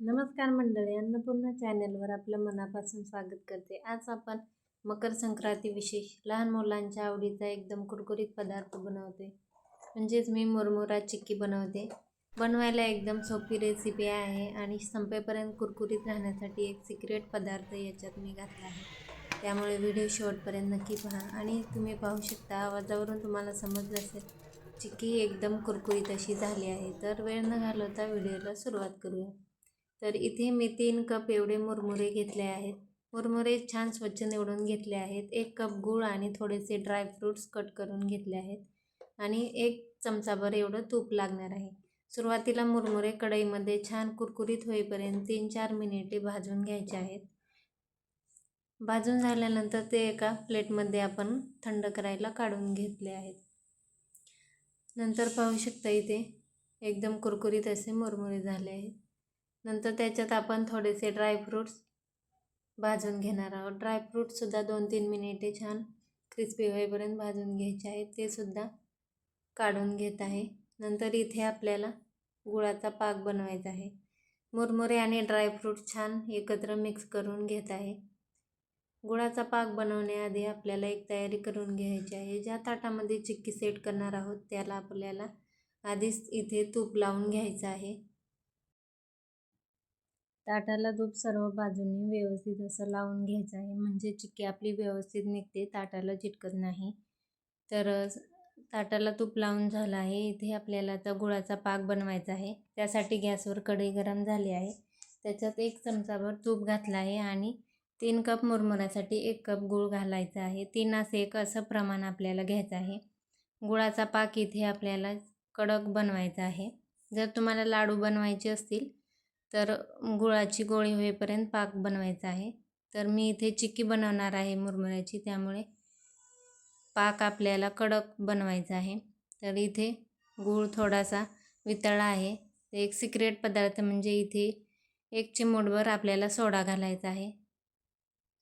नमस्कार मंडळी अन्नपूर्णा चॅनलवर आपलं मनापासून स्वागत करते. आज आपण मकर संक्रांती विशेष लहान मुलांच्या आवडीचा एकदम कुरकुरीत पदार्थ बनवते. म्हणजेच मी मुरमुरा चिक्की बनवते. बनवायला एकदम सोपी रेसिपी आहे आणि संपेपर्यंत कुरकुरीत राहण्यासाठी एक सिक्रेट पदार्थ याच्यात मी घातला आहे. त्यामुळे व्हिडिओ शेवटपर्यंत नक्की पहा आणि तुम्ही पाहू शकता आवाजावरून तुम्हाला समजलं असेल चिक्की एकदम कुरकुरीत अशी झाली आहे. तर वेळ न घालवता व्हिडिओला सुरुवात करूया. तर इथे मी तीन कप एवढे मुरमुरे घेतले आहेत. मुरमुरे छान स्वच्छ निवडून घेतले आहेत. एक कप गूळ आणि थोडेसे ड्रायफ्रूट्स कट करून घेतले आहेत. आणि एक चमचाभर एवढं तूप लागणार आहे. सुरुवातीला मुरमुरे कढईमध्ये छान कुरकुरीत होईपर्यंत तीन चार मिनिटे भाजून घ्यायचे आहेत. भाजून झाल्यानंतर ते एका प्लेटमध्ये आपण थंड करायला काढून घेतले आहेत. नंतर पाहू शकता इथे एकदम कुरकुरीत असे मुरमुरे झाले आहेत. नंतर त्याच्यात आपण थोडेसे ड्रायफ्रूट्स भाजून घेणार आहोत. ड्रायफ्रूटसुद्धा दोन तीन मिनिटे छान क्रिस्पी होईपर्यंत भाजून घ्यायचे आहेत. ते सुद्धा काढून घेत आहे. नंतर इथे आपल्याला गुळाचा पाक बनवायचा आहे. मुरमुरे आणि ड्रायफ्रूट छान एकत्र मिक्स करून घेत आहे. गुळाचा पाक बनवण्याआधी आपल्याला एक तयारी करून घ्यायची आहे. ज्या ताटामध्ये चिक्की सेट करणार आहोत त्याला आपल्याला आधीच इथे तूप लावून घ्यायचं आहे. ताटाला तूप सर्व बाजूंनी व्यवस्थित असं लावून घ्यायचं आहे. म्हणजे चिक्की आपली व्यवस्थित निघते ताटाला चिटकत नाही. तर ताटाला तूप लावून झालं आहे. इथे आपल्याला आता गुळाचा पाक बनवायचा आहे. त्यासाठी गॅसवर कढई गरम झाली आहे. त्याच्यात एक चमचाभर तूप घातला आहे आणि तीन कप मुरमुऱ्यासाठी एक कप गूळ घालायचा आहे. तीनास एक असं प्रमाण आपल्याला घ्यायचं आहे. गुळाचा पाक इथे आपल्याला कडक बनवायचा आहे. जर तुम्हाला लाडू बनवायचे असतील तर गुळाची गोळी होईपर्यंत पाक बनवायचा आहे. तर मी इथे चिक्की बनवणार आहे मुरमुऱ्याची त्यामुळे पाक आपल्याला कडक बनवायचा आहे. तर इथे गूळ थोडासा वितळा आहे. एक सिक्रेट पदार्थ म्हणजे इथे एक चिमूटभर आपल्याला सोडा घालायचा आहे.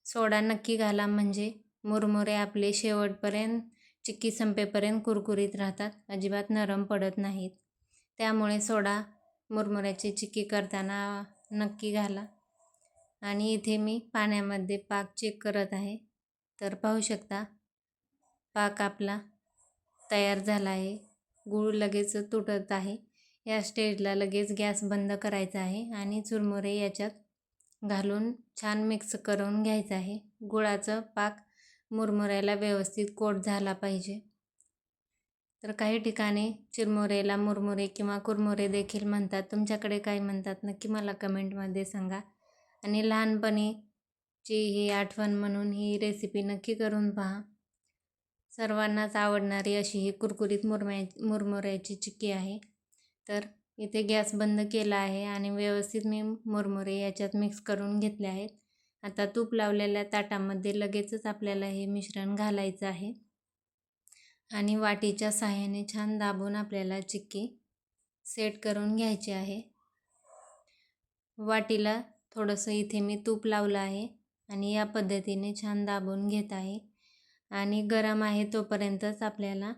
सोडा नक्की घाला म्हणजे मुरमुरे आपले शेवटपर्यंत चिक्की संपेपर्यंत कुरकुरीत राहतात. अजिबात नरम पडत नाहीत. त्यामुळे सोडा मुरमुऱ्याची चिक्की करताना नक्की घाला. आणि इथे मी पाण्यामध्ये पाक चेक करत आहे. तर पाहू शकता पाक आपला तयार झाला आहे. गूळ लगेच तुटत आहे. या स्टेजला लगेच गॅस बंद करायचा आहे आणि चुरमुरे याच्यात घालून छान मिक्स करून घ्यायचं आहे. गुळाचं पाक मुरमुऱ्याला व्यवस्थित कोट झाला पाहिजे. तर काही ठिकाणी चिरमुरेला मुरमुरे किंवा कुरमुरे देखील म्हणतात. तुमच्याकडे काय म्हणतात? नक्की मला कमेंटमध्ये सांगा. आणि लहानपणीची ही आठवण म्हणून ही रेसिपी नक्की करून पहा. सर्वांनाच आवडणारी अशी ही कुरकुरीत मुरम्या मुरमुऱ्याची चिक्की आहे. तर इथे गॅस बंद केला आहे आणि व्यवस्थित मी मुरमुरे याच्यात मिक्स करून घेतले आहेत. आता तूप लावलेल्या ताटामध्ये लगेचच आपल्याला हे मिश्रण घालायचं आहे. आणि वाटीच्या सहाय्याने छान दाबून आपल्याला चिक्की सेट करून घ्यायची आहे. वाटीला थोडंसं इथे मी तूप लावलं आहे आणि या पद्धतीने छान दाबून घेत आहे. आणि गरम आहे तोपर्यंतच आपल्याला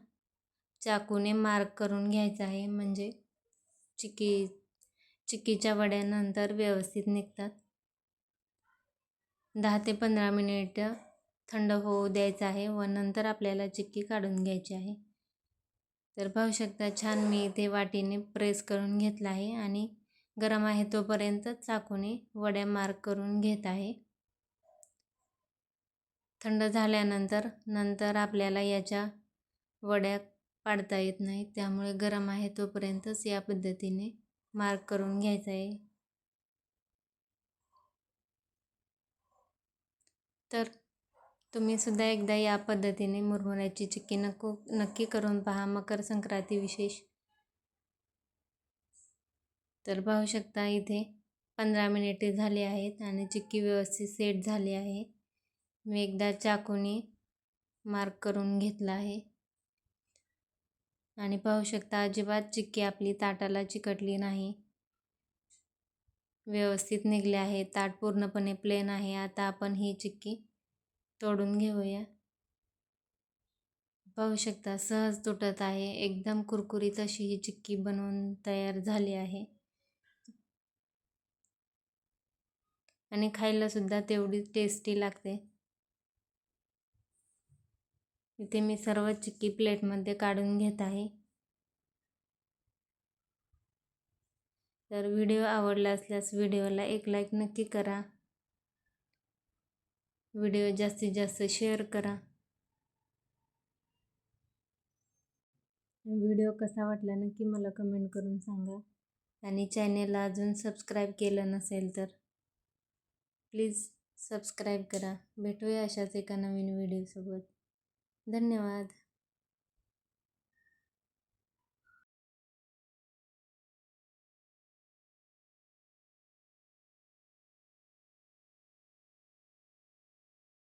चाकूने मार्क करून घ्यायचं आहे. म्हणजे चिक्की चिक्कीच्या वड्यानंतर व्यवस्थित निघतात. दहा ते पंधरा मिनिटं थंड होऊ द्यायचं आहे व नंतर आपल्याला चिक्की काढून घ्यायची आहे. तर पाहू शकता छान मी इथे वाटीने प्रेस करून घेतला आहे आणि गरम आहे तोपर्यंत चाकूने वड्या मार्क करून घेत आहे. थंड झाल्यानंतर नंतर आपल्याला याच्या वड्या पाडता येत नाही त्यामुळे गरम आहे तोपर्यंतच या पद्धतीने मार्क करून घ्यायचं आहे. तर तुम्हीसुद्धा एकदा या पद्धतीने मुरमुऱ्याची चिक्की नको नक्की करून पहा मकर संक्रांती विशेष. तर पाहू शकता इथे पंधरा मिनिटे झाली आहेत आणि चिक्की व्यवस्थित सेट झाली आहे. मी एकदा चाकूने मार्क करून घेतला आहे. आणि पाहू शकता अजिबात चिक्की आपली ताटाला चिकटली नाही. व्यवस्थित निघले आहे. ताट पूर्णपणे प्लेन आहे. आता आपण ही चिक्की तोडून घेऊया. पाहू शकता सहज तुटत आहे. एकदम कुरकुरीत अशी ही चिक्की बनवून तयार झाली आहे. आणि खायलासुद्धा तेवढी टेस्टी लागते. इथे मी सर्व चिक्की प्लेटमध्ये काढून घेत आहे. तर व्हिडिओ आवडला असल्यास व्हिडिओला एक लाईक नक्की करा. व्हिडिओ जास्तीत जास्त शेअर करा. व्हिडिओ कसा वाटला नक्की मला कमेंट करून सांगा. आणि चॅनेलला अजून सबस्क्राईब केलं नसेल तर प्लीज सबस्क्राईब करा. भेटूया अशाच एका नवीन व्हिडिओसोबत. धन्यवाद.